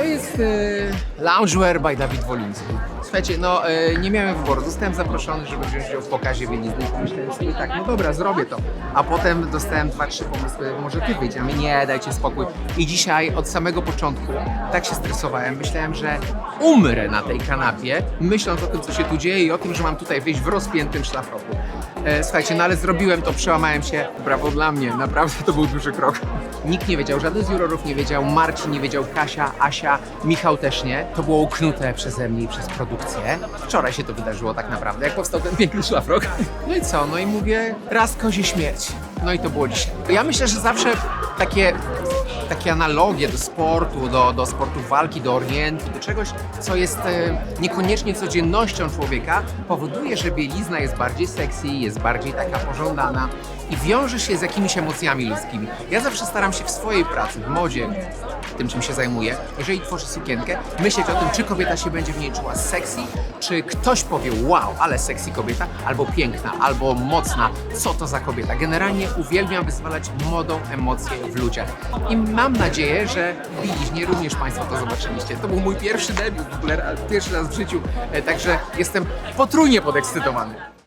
To jest e, Loungewear by Dawid Woliński. Słuchajcie, no e, nie miałem wyboru. Zostałem zaproszony, żeby wziąć udział w pokazie bielizny i pomyślałem sobie tak, no dobra, zrobię to. A potem dostałem dwa, trzy pomysły, może ty wyjdzie. A my nie, dajcie spokój. I dzisiaj od samego początku tak się stresowałem. Myślałem, że umrę na tej kanapie, myśląc o tym, co się tu dzieje i o tym, że mam tutaj wyjść w rozpiętym szlafroku. E, słuchajcie, no ale zrobiłem to, przełamałem się. Brawo dla mnie, naprawdę to był duży krok. Nikt nie wiedział, żaden z jurorów nie wiedział, Marcin nie wiedział, Kasia, Asia, Michał też nie. To było uknute przeze mnie i przez produkcję. Wczoraj się to wydarzyło tak naprawdę, jak powstał ten piękny szlafrok. No i co? No i mówię, raz kozie śmierć. No i to było dzisiaj. Ja myślę, że zawsze takie takie analogie do sportu, do, do sportu walki, do orientu, do czegoś, co jest e, niekoniecznie codziennością człowieka, powoduje, że bielizna jest bardziej sexy, jest bardziej taka pożądana i wiąże się z jakimiś emocjami ludzkimi. Ja zawsze staram się w swojej pracy, w modzie, w tym czym się zajmuję, jeżeli tworzę sukienkę, myśleć o tym, czy kobieta się będzie w niej czuła sexy, czy ktoś powie wow, ale sexy kobieta, albo piękna, albo mocna, co to za kobieta. Generalnie uwielbiam wyzwalać modą emocje w ludziach. I mam nadzieję, że Bieliźnie również Państwo to zobaczyliście. To był mój pierwszy debiut, w ogóle pierwszy raz w życiu, e, także jestem potrójnie podekscytowany.